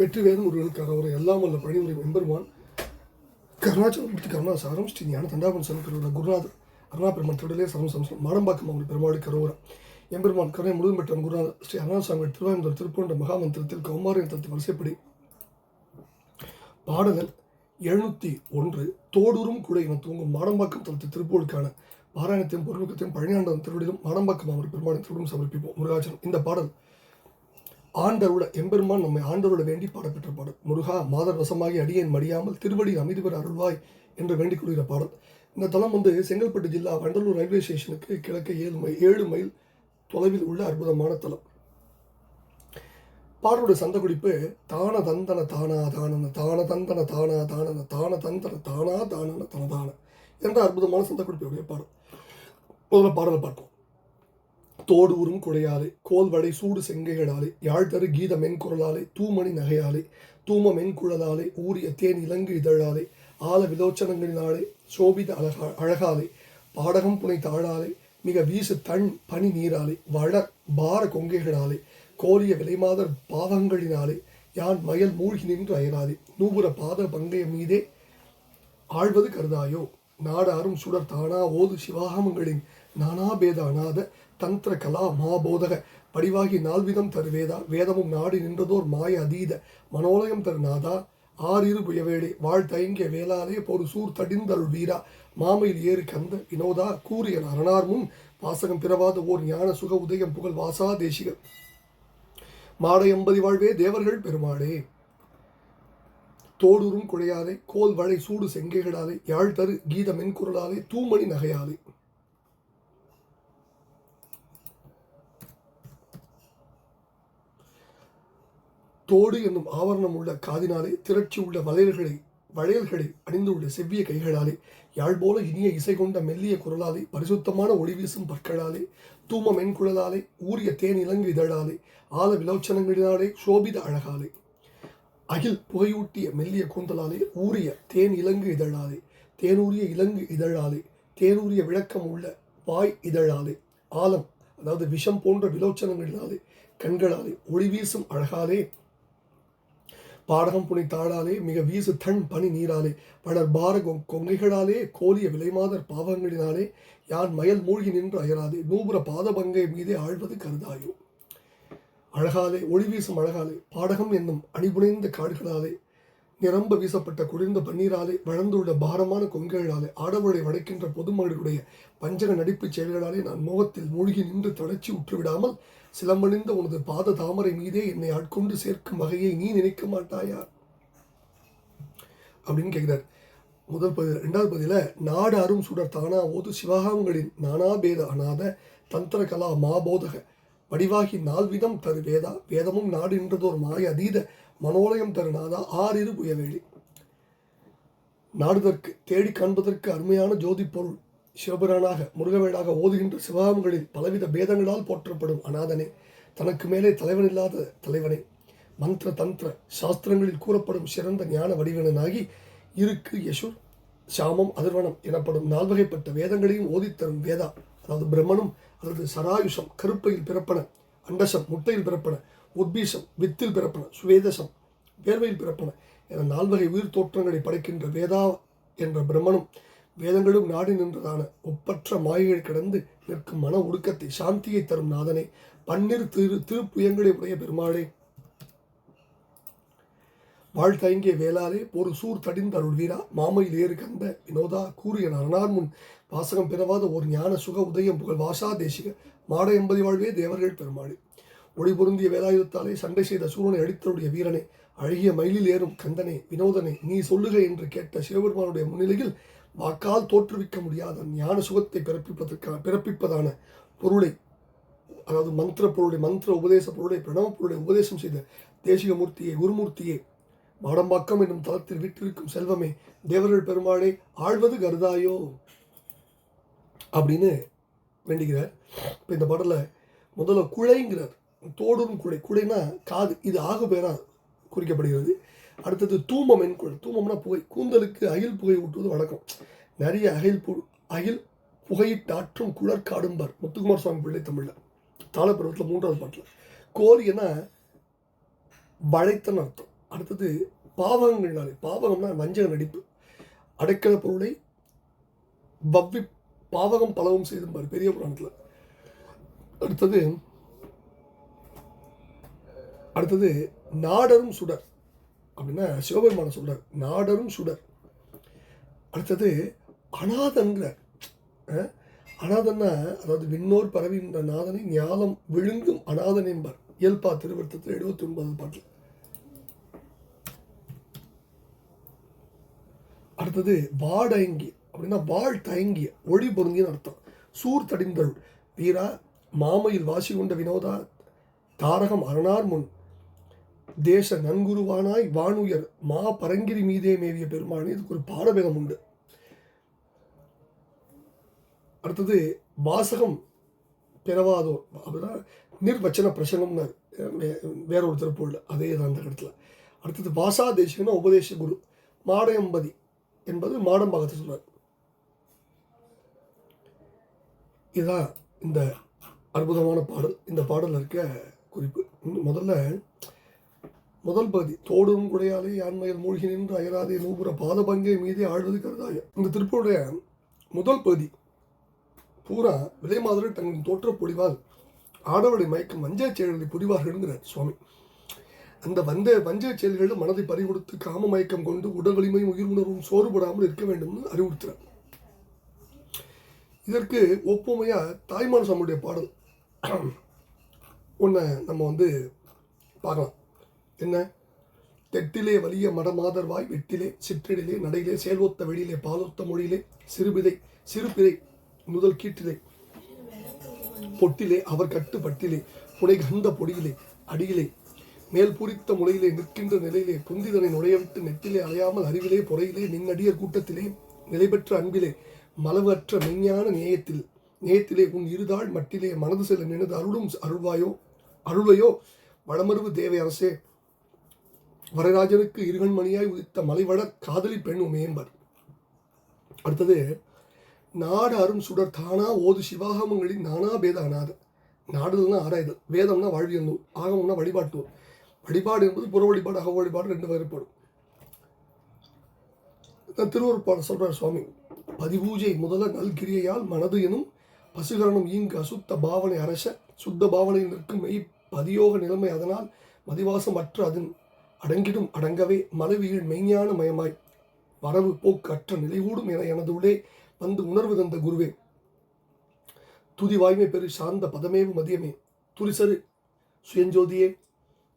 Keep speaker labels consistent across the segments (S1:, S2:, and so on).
S1: வெற்றிவேதம் ஒருவனுக்கு ஒரு எல்லாம் வல்ல பணிமுறை எம்பெருமான் கருணாச்சலமூர்த்தி கருணாசாரம் ஸ்ரீ ஞான தண்டாபன் சமக்கரோட குருநாதர் அருணா பெருமான் திருடலே சரம் சம்சம் மாடம்பாக்கம் அவர் பெருமாடி கரோரம் எம்பெருமான் கருணை முழுதும் பெற்ற குருநாதர் ஸ்ரீ அருணாசாமி திருவாயந்தர் திருப்பூண்ட மகாமந்திரத்தில் கௌமாரின் தத்து வரிசைப்படி. பாடல்கள் எழுநூற்றி ஒன்று. தோடூரும் கூட என தூங்கும் மாடம்பாக்கம் தலத்து திருப்பூருக்கான பாராயணத்தையும் பொருளுக்கத்தையும் பழனியாண்டவன் திருவடியிலும் மாடம்பாக்கம் அவர் பெருமாள் திருவிடும் சமர்ப்பிப்போம். முருகாச்சலம். இந்த பாடல் ஆண்டருள எம்பெருமான் நம்மை ஆண்டருள வேண்டி பாடப்பெற்ற பாடல் முருகா மாதர் வசமாகி அடியேன் மடியாமல் திருவடி அமைதி பெற அருள்வாய் என்று வேண்டிக் கொள்கிற பாடல். இந்த தலம் வந்து செங்கல்பட்டு ஜில்லா வண்டலூர் ரயில்வே ஸ்டேஷனுக்கு கிழக்கு ஏழு மைல் ஏழு மைல் தொலைவில் உள்ள அற்புதமான தலம். பாடலுடைய சந்த குறிப்பு தான தந்தன தானா தானன தான தந்தன தானா தானன தான தந்தன தானா தானன தனதான என்ற அற்புதமான சந்த குறிப்புடைய பாடல். முதல்ல பாடலை பார்ப்போம். தோடு உறும் குடையாலே கோல் வடை சூடு செங்கைகளாலே யாழ் தரு கீத மென்குரலாலே தூமணி நகையாலே தூம மென்குழலாலே ஊரிய தேன் இலங்கு இதழாலே ஆல விலோச்சனங்களினாலே சோபித அழகா அழகாலே பாடகம் புனை தாழாலே மிக வீசு தன் பனி நீராலே வளர் பார கொங்கைகளாலே கோலிய விலைமாதர் பாவங்களினாலே யான் மயல் மூழ்கி நின்று அயராதே நூபுர பாத பங்கைய மீதே ஆழ்வது கருதாயோ நாடாரும் சுடர் தானா ஓது சிவாகமங்களின் நானாபேத அநாத தந்திர கலா மாபோதக படிவாகி நால்விதம் தருவேதா வேதமும் நாடி நின்றதோர் மாய அதீத மனோலயம் தரு நாதா ஆறிரு புயவேடே வாழ் தயங்கிய வேளாலே பொறு சூர் தடிந்தருள் வீரா மாமையில் ஏறு கந்த வினோதா கூறிய அரணார் முன் வாசகம் பிறவாத ஓர் ஞான சுக உதயம் புகழ் வாசா தேசிகர் மாட எம்பதி வாழ்வே தேவர்கள் பெருமாளே. தோடுறும் குழையாலே கோல் வளை சூடு செங்கைகளாலே யாழ் தரு கீத மென்குரலாலே தூமணி நகையாலே. தோடு என்னும் ஆவரணம் உள்ள காதினாலே திரட்சி உள்ள வளையல்களை வளையல்களை அணிந்துள்ள செவ்விய கைகளாலே யாழ் போல இனிய இசை கொண்ட மெல்லிய குரலாலே பரிசுத்தமான ஒளி வீசும் பற்களாலே தூம மென்குழலாலே ஊரிய தேன் இலங்கு இதழாலே ஆல விலோச்சனங்களினாலே சோபித அழகாலே. அகில் புகையூட்டிய மெல்லிய கூந்தலாலே ஊரிய தேன் இலங்கு இதழாலே தேனூரிய இலங்கு இதழாலே தேனூரிய விளக்கம் உள்ள வாய் இதழாலே ஆலம் அதாவது விஷம் போன்ற விலோச்சனங்களினாலே கண்களாலே ஒளி வீசும் அழகாலே. பாடகம் புனை தாளாலே மிக வீசு தன் பனி நீராலே. பலர் பார கொங்கைகளாலே கோலிய விலைமாதர் பாவங்களினாலே யான் மயல் மூழ்கி நின்று அயராதே. நூபுர பாதபங்கை மீதே ஆழ்வது கருதாயோ. அழகாலே ஒளி வீசும் அழகாலே பாடகம் என்னும் அணிபுனைந்த காடுகளாலே நிரம்ப வீசப்பட்ட குளிர்ந்த பன்னீராலே வளர்ந்துள்ள பாரமான கொங்கைகளாலே ஆடவரை வடைக்கின்ற பொதுமகளுடைய பஞ்சக நடிப்புச் செயல்களாலே நான் மோகத்தில் மூழ்கி நின்று தொடர்ச்சி உற்றுவிடாமல் சிலம்பணிந்த உனது பாத தாமரை மீதே என்னை ஆட்கொண்டு சேர்க்கும் வகையை நீ நினைக்க மாட்டாயா? அப்படின்னு கேட்கிறார். முதல் பகுதி ரெண்டாவது பகுதியில நாடு அரும் சுடர் தானா ஓது சிவகாமங்களின் நானாபேத அநாத தந்திர கலா மாபோதக. வடிவாகி நால்விதம் தரு வேதா வேதமும் நாடு என்றதோர் மாய அதீத மனோலயம் தரு ஆறிரு புயவேலி. நாடுதற்கு தேடி காண்பதற்கு அருமையான ஜோதி பொருள். சிவபிரானாக முருகவேடாக ஓதுகின்ற சிவகாமங்களில் பலவித பேதங்களால் போற்றப்படும் அநாதனே தனக்கு மேலே தலைவனில்லாத தலைவனே. மந்திர தந்திர சாஸ்திரங்களில் கூறப்படும் சிறந்த ஞான வடிவனாகி இருக்கு யசுர். சாமம் அதிர்வனம் எனப்படும் நால்வகைப்பட்ட வேதங்களையும் ஓதித்தரும் வேதா. அதாவது பிரம்மனும் அல்லது சராயுஷம் கருப்பையில் பிறப்பன அண்டசம் முட்டையில் பிறப்பன உத்பீசம் வித்தில் பிறப்பன சுவேதசம் வேர்வையில் பிறப்பன. என நால்வகை உயிர் தோற்றங்களை படைக்கின்ற வேதா என்ற பிரம்மனும் வேதங்களும் நாடி நின்றதான ஒப்பற்ற மாயைகள் கடந்து நிற்கும் மன ஒடுக்கத்தை சாந்தியை தரும் நாதனை பன்னிரு திரு திருப்புயங்களை உடைய பெருமாளே. வாழ்த்தயங்கிய வேளாலே ஒரு சூர் தடிந்த அருள் வீரா மாமையில் ஏறு கந்த வினோதா கூறிய நரனார் முன் வாசகம் பிறவாத ஒரு ஞான சுக உதயம் புகழ் வாசா தேசிக மாட எம்பதி வாழ்வே தேவர்கள் பெருமாளே. ஒளி பொருந்திய வேலாயுதத்தாலே சண்டை செய்த சூரனை அடித்தருடைய வீரனே அழகிய மயிலில் ஏறும் கந்தனே வினோதனே நீ சொல்லுக என்று கேட்ட சிவபெருமானுடைய முன்னிலையில் வாக்கால் தோற்றுவிக்க முடியாத ஞான சுகத்தை பிறப்பிப்பதற்கான பிறப்பிப்பதான பொருளை அதாவது மந்திர பொருளை மந்திர உபதேச பொருளை பிரணவ பொருளை உபதேசம் செய்த தேசிக மூர்த்தியை குருமூர்த்தியே மாடம்பாக்கம் என்னும் தளத்தில் விட்டிருக்கும் செல்வமே தேவர்கள் பெருமாளை ஆழ்வது கருதாயோ? அப்படின்னு வேண்டுகிறார். இப்போ இந்த பாடலில் முதல்ல குழைங்கிறார். தோடும் குடை குடைனா காது இது ஆகு பேரா குறிக்கப்படுகிறது. அடுத்தது தூமம் என் குழல் தூமம்னா புகை. கூந்தலுக்கு அகில் புகை ஊட்டுவது வழக்கம். நிறைய அகில் பு அகில் புகையிட்டாற்றும் குளர் காடும்பார். முத்துக்குமார் சுவாமி பிள்ளை தமிழில். தாளப்பருவத்தில் மூன்றாவது பாட்டில். கோரியனா வளைத்தன் அர்த்தம். அடுத்தது பாவகங்கள்னாலே பாவகம்னா வஞ்சக நடிப்பு. அடைக்கல பொருளை பவ்வி பாவகம் பலவும் செய்தும்பார் பெரிய புராணத்தில். அடுத்தது அடுத்தது நாடரும் சுடர் அப்படின்னா சிவபெருமான சுடர் நாடரும் சுடர். அடுத்தது அநாதன்கிற அநாதன்னா அதாவது விண்ணோர் பரவின்ற நாதனை ஞானம் விழுங்கும் அநாதன் என்பார். இயல்பா திருவருத்தத்தில் எழுபத்தி ஒன்பது பாட்டில். அடுத்தது வாடயங்கி அப்படின்னா வாழ் தயங்கிய ஒளி பொருந்தியன்னு அர்த்தம். சூர் தடிந்தருள். வீரா மாமையில் வாசி கொண்ட வினோதா தாரகம் அரணார் முன் தேச நன்குருவானாய் வானுயர் மா பரங்கிரி மீதே மேவிய பெருமானே இதுக்கு ஒரு பாடபேதம் உண்டு. அடுத்தது வாசகம் பிறவாதோர் அப்படின்னா நிர்வச்சன பிரசங்கம்னு வேற ஒரு திருப்பூர்ல அதே தான் அந்த இடத்துல. அடுத்தது வாசா தேசிகன்னா உபதேச குரு மாடம்பதி என்பது மாடம்பாகத்தை சொல்றார். இதுதான் இந்த அற்புதமான பாடல் இந்த பாடலில் இருக்க குறிப்பு. இன்னும் முதல்ல முதல் பகுதி தோடும் குடையாலே யான்மையில் மூழ்கி நின்று அயராதே நூபுற பாதபங்கை மீதே ஆழ்வது கருதாய. இந்த திருப்பூருடைய முதல் பகுதி பூரா விலை மாதிரி தங்களின் தோற்ற பொழிவால் ஆடவளை மயக்க வஞ்சச் செயல்களை புரிவார்கள்ங்கிறார் சுவாமி. அந்த வந்த வஞ்சச் செயல்களில் மனதை பறிகொடுத்து காம மயக்கம் கொண்டு உடல் வலிமையும் உயிர் உணர்வும் சோறுபடாமல் இருக்க வேண்டும்னு அறிவுறுத்துறார். இதற்கு ஒப்புமையாக தாய்மான் சாமியுடைய பாடல். ஒன்று நம்ம வந்து பார்க்கலாம். என்ன? தெட்டிலே வலிய மடமாதர்வாய் வெட்டிலே சிற்றிடிலே நடையிலே செயல்வொத்த வெளியிலே பாலொத்த மொழியிலே சிறுபிதை சிறுபிதை முதல் கீட்டிலே பொட்டிலே அவர் கட்டு பட்டிலே புனை கந்த பொடியிலே அடியிலே மேல் பூரித்த முளையிலே நிற்கின்ற நிலையிலே புந்திதனை நுழையவிட்டு நெட்டிலே அலையாமல் அறிவிலே பொறையிலே நின்னடியர் கூட்டத்திலே நிலை பெற்ற அன்பிலே மலவற்ற மெஞ்ஞான நேயத்தில் நேயத்திலே உன் இருதாள் மட்டிலே மனது செல்ல நினைந்து அருளும் அருள்வாயோ அருளையோ வளமருவு தேவை அரசே வரராஜருக்கு இருகண்மணியாய் உதித்த மலைவட காதலி பெண் உமையம்பர். அடுத்தது நாடு அரும் சுடர் தானா ஓது சிவாகமங்களின் நானா பேத அநாத நாடுதல்னா ஆராய்தல் வேதம்னா வாழ்வியல் நூல் ஆகமம்னா வழிபாட்டு நூல் வழிபாடு என்பது புற வழிபாடு அக வழிபாடு ரெண்டு வகைப்படும். இதான் திருவருப்பாடு சுவாமி. பதிபூஜை முதல நல்கிரியையால் மனது எனும் பசுகரணம் ஈங்கு அசுத்த பாவனை அரச சுத்த பாவனை நிற்கும் மெய் பதியோக நிலைமை அதனால் மதிவாசம் அற்ற அதன் அடங்கிடும் அடங்கவே மலவியில் மெய்ஞான மயமாய் வரவு போக்கு அற்ற நிலைகூடும் என எனது உள்ளே வந்து உணர்வு தந்த குருவே. துதி வாய்மை பெரு சார்ந்த பதமேவு மதியமே. துரிசரு சுயஞ்சோதியே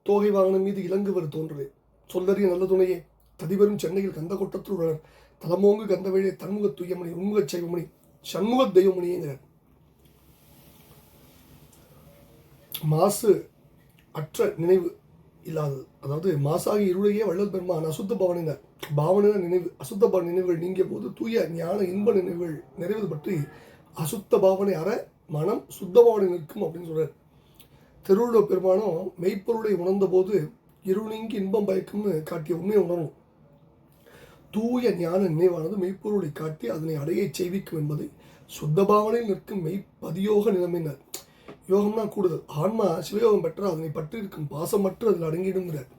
S1: தோகை வாகனம் மீது இலங்குவர் தோன்றவே சொல்லறிய நல்ல துணையே ததிபெரும் சென்னையில் கந்த கொட்டத்தில் உள்ளனர். தலமோங்கு கந்தவேழே தன்முக துய்யமணி உண்முகச் சைவமணி சண்முக தெய்வமணிங்கிறார் மாசு அற்ற நினைவு இல்லாதது அதாவது மாசாகி இருளையே வள்ளல் பெருமான் அசுத்த பவனினர் பாவன நினைவு அசுத்த பவன் நினைவுகள் நீங்கிய போது தூய ஞான இன்ப நினைவுகள் நிறைவது பற்றி அசுத்த பாவனை அற மனம் சுத்த பாவனை நிற்கும் அப்படின்னு சொல்கிறார் திருவுள்ள பெருமானம் மெய்ப்பொருளை உணர்ந்த போது இருள் நீங்கி இன்பம் பயக்கும்னு காட்டிய உண்மையை உணரும். தூய ஞான நினைவானது மெய்ப்பொருளை காட்டி அதனை அடைய செய்விக்கும் என்பதை சுத்த பாவனையில் நிற்கும் மெய்ப்பதியோக நிலைமையினர். யோகம்னா கூடுதல் ஆன்மா சிவயோகம் பெற்ற அதனை பற்றி இருக்கும் பாசமற்று அதில் அடங்கிடுங்கிறார்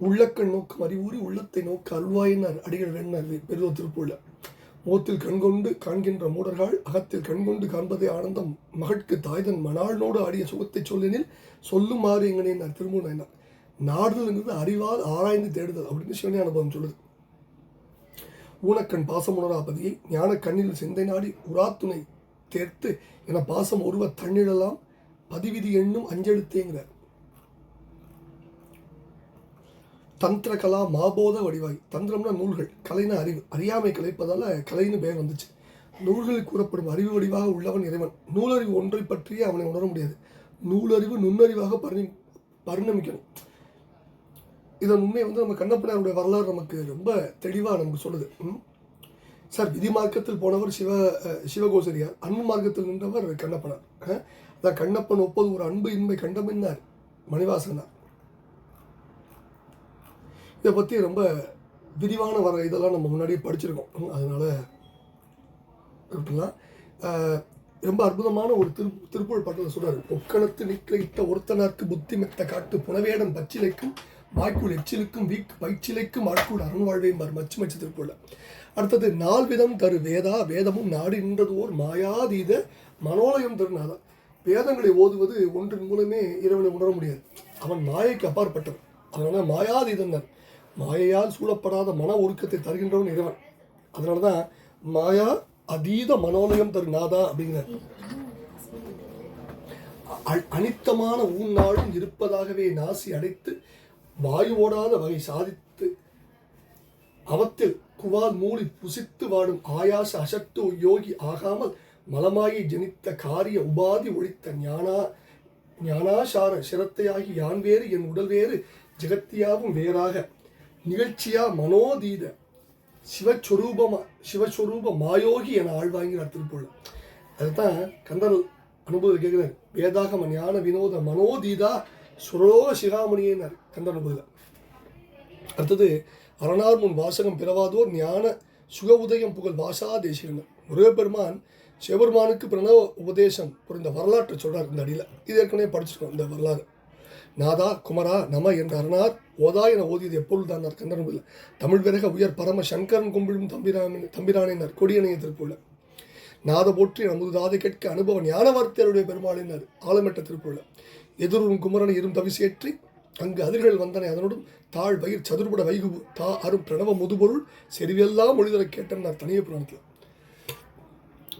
S1: உள்ளக்கண் நோக்கும் அறிவுறி உள்ளத்தை நோக்க அல்வாயினர் அடிகள் வேணர் பெருதோ திருப்பூர்ல. முகத்தில் கண்கொண்டு காண்கின்ற மூடர்கள் அகத்தில் கண்கொண்டு காண்பதே ஆனந்தம். மகட்கு தாய்தன் மணாளனோடு ஆடிய சுகத்தை சொல்லினில் சொல்லுமாறு எங்கனே திருமூல நாடுதல்ங்கிறது அறிவால் ஆராய்ந்து தேடுதல். அப்படின்னு சிவனி அனுபவம் சொல்லுது. ஊனக்கண் பாசமுணராபதியை ஞான கண்ணில் சிந்தை நாடி உராத்துணை தேர்த்து என பாசம் ஒருவ தன்னிடலாம் பதிவிதி எண்ணும் அஞ்செழுத்தேங்கிறார் தந்திர கலா மாபோத வடிவாய். தந்திரம்னா நூல்கள் கலைனா அறிவு. அறியாமை கலைப்பதால் கலைன்னு பெயர் வந்துச்சு. நூல்களில் கூறப்படும் அறிவு வடிவாக உள்ளவன் இறைவன். நூலறிவு ஒன்றை பற்றியே அவனை உணர முடியாது. நூலறிவு நுண்ணறிவாக பரிணி பரிணமிக்கணும். இதன் உண்மை வந்து நம்ம கண்ணப்பனாருடைய வரலாறு நமக்கு ரொம்ப தெளிவாக நமக்கு சொல்லுது. சார் விதி மார்க்கத்தில் போனவர் சிவ சிவகோசரியார். அன்பு மார்க்கத்தில் நின்றவர் கண்ணப்பனார். அதான் கண்ணப்பன் ஒப்பது ஒரு அன்பு இன்மை கண்டமின்னார் மணிவாசனார். இதை பற்றி ரொம்ப விரிவான வர இதெல்லாம் நம்ம முன்னாடியே படிச்சிருக்கோம். அதனால் அதனால விட்டுலாம் ரொம்ப அற்புதமான ஒரு திரு திருப்பூர் பாட்டில் சொல்றாரு ஒக்கணத்து நிற்கிட்ட ஒருத்தனாக்கு புத்தி மெத்த காட்டு புனவேடன் பச்சிலைக்கும் வாய்க்குள் எச்சிலுக்கும் வீக் வயிற்றிலைக்கும் ஆட்குள் அரண் வாழ்வேம்பார் மச்சு மச்சு திருப்புகழ அடுத்தது நால்விதம் தரு வேதா வேதமும் நாடு நின்றது ஓர் மாயாதீத மனோலயம் தருநாதா வேதங்களை ஓதுவது ஒன்றின் மூலமே இறைவனை உணர முடியாது. அவன் மாயைக்கு அப்பாற்பட்டவன். அதனால மாயாதீதன் தான். மாயையால் சூழப்படாத மன ஒழுக்கத்தை தருகின்றவன் இறைவன். அதனால தான் மாயா அதீத மனோலயம் தரு நாதா அப்படிங்கிறார். அ- அனித்தமான ஊன்னாளும் இருப்பதாகவே நாசி அடைத்து வாயு ஓடாத வகை சாதித்து அவத்தில் குவால் மூடி புசித்து வாடும் ஆயாச அசட்டு யோகி ஆகாமல் மலமாயி ஜனித்த காரிய உபாதி ஒழித்த ஞானா ஞானாசார சிரத்தையாகி யான் வேறு என் உடல் வேறு ஜெகத்தியாவும் வேறாக. நிகழ்ச்சியா மனோதீத சிவஸ்வரூபமா சிவஸ்வரூப மாயோகி என ஆழ்வாங்கிறார் திருப்பூர் அதுதான் கந்தர் அனுபவம் கேட்குறாரு. வேதாகம ஞான வினோத மனோதீதா சுரலோக சிகாமணியினர் கந்தர் அடுத்தது அரணார் முன் வாசகம் பிறவாதோர் ஞான சுக உதயம் புகழ் வாசா தேசிகன் முருகப்பெருமான் சிவபெருமானுக்கு பிரணவ உபதேசம் புரிந்த வரலாற்றை சொல்றார் இந்த அடியில். இது ஏற்கனவே படிச்சிருக்கோம் இந்த வரலாறு. நாதா குமரா நம என்ற அரணார் ஓதா என ஓதியது எப்பொழுது தான் கண்டனமில்லை தமிழ் விரக உயர் பரம சங்கரன் கும்பிடும் தம்பிராமின் தம்பிரானினர் கொடியணைய திருப்பூர்ல நாத போற்றி தாதை கேட்க அனுபவ ஞான வார்த்தையருடைய பெருமாளினர் ஆலமட்ட திருப்பூர்ல எதிரும் குமரனை இரும் தவிசேற்றி அங்கு அதிர்கள் வந்தனை அதனோடும் தாழ் வயிர் சதுர்பட வைகு தா அரும் பிரணவ முதுபொருள் செறிவெல்லாம் மொழிதரை நான் தனியே புராணத்தில்.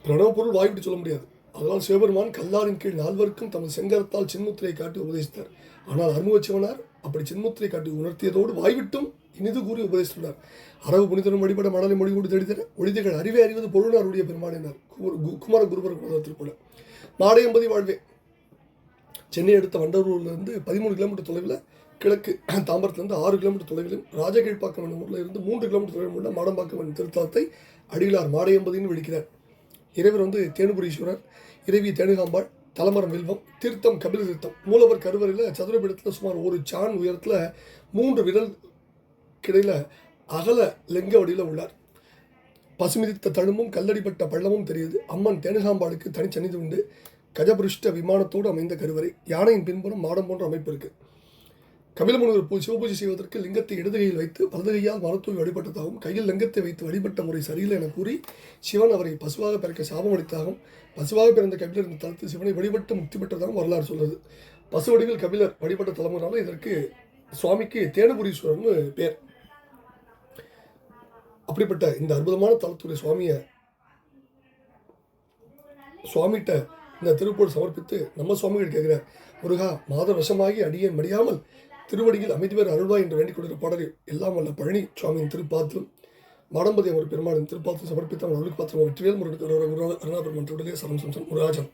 S1: பிரணவ பொருள் வாய்விட்டு சொல்ல முடியாது. அதனால் சிவபெருமான் கல்லாரின் கீழ் நால்வருக்கும் தமது செங்கரத்தால் சின்முத்திரையை காட்டி உபதேசித்தார். ஆனால் அருமுகச்சிவனார் அப்படி சின்முத்திரை காட்டி உணர்த்தியதோடு வாய்விட்டும் இனிது கூறி உபதேசித்துள்ளார். அரவு புனிதரும் வழிபட மணலை மொழி கூடி ஒளிதிகள் அறிவை அறிவது பொருளாருடைய பெருமானினார் குமர கு- குமர மாடையம்பதி வாழ்வே சென்னை அடுத்த வண்டலூர்லேருந்து பதிமூணு கிலோமீட்டர் தொலைவில் கிழக்கு தாம்பரத்துலேருந்து ஆறு கிலோமீட்டர் தொலைவிலும் ராஜகீழ்பாக்கம் என்ற ஊரில் இருந்து மூன்று கிலோமீட்டர் தொலைவில் உள்ள மாடம்பாக்கம் என்னும் திருத்தலத்தை அடிகளார் மாடையம்பதின்னு விழிக்கிறார் இறைவர் வந்து தேனுபுரீஸ்வரர் இறைவி தேனுகாம்பாள் தலமரம் வில்வம் தீர்த்தம் கபில தீர்த்தம். மூலவர் கருவறையில் சதுரபீடத்தில் சுமார் ஒரு சான் உயரத்தில் மூன்று விரல் கிடையில் அகல லிங்க வடிவில் உள்ளார். பசுமிதித்த தழும்பும் கல்லடிப்பட்ட பள்ளமும் தெரியுது. அம்மன் தேனுகாம்பாளுக்கு தனிச்சன்னிதி உண்டு. கஜபுருஷ்ட விமானத்தோடு அமைந்த கருவறை யானையின் பின்புறம் மாடம் போன்ற அமைப்பு இருக்கு. கபிலமுனிவர் பூ சிவபூஜை செய்வதற்கு லிங்கத்தை இடது கையில் வைத்து வலது கையால் மரத்தூவி வழிபட்டதாகவும் கையில் லிங்கத்தை வைத்து வழிபட்ட முறை சரியில்லை என கூறி சிவன் அவரை பசுவாக பிறக்க சாபம் அளித்ததாகவும் பசுவாக பிறந்த கபிலர் இந்த தலத்தில் சிவனை வழிபட்டு முக்தி பெற்றதாகவும் வரலாறு சொல்லுது. பசு வடிவில் கபிலர் வழிபட்ட தலைமுறைனால இதற்கு சுவாமிக்கு தேனபுரீஸ்வரம்னு பேர். அப்படிப்பட்ட இந்த அற்புதமான தலத்துடைய சுவாமியை சுவாமிகிட்ட இந்த திருப்பூர் சமர்ப்பித்து நம்ம சுவாமிகள் கேட்கிறார் முருகா மாத வசமாகி அடியேன் மடியாமல் திருவடியில் அமைதி பெற அருள்வாய் என்று வேண்டிக் கொண்டிருந்த பாடலில் எல்லாம் வல்ல பழனி சுவாமியின் திருப்பாத்திரம். மாடம்பதி அவர் பெருமாளின் திருப்பாத்திரம் சமர்ப்பித்த அவர்களுக்கு பாத்திரம் வெற்றிவேல் முருகன் அருணா பெருமான் உடலே சரம் சம்சம் முருகாஜன்.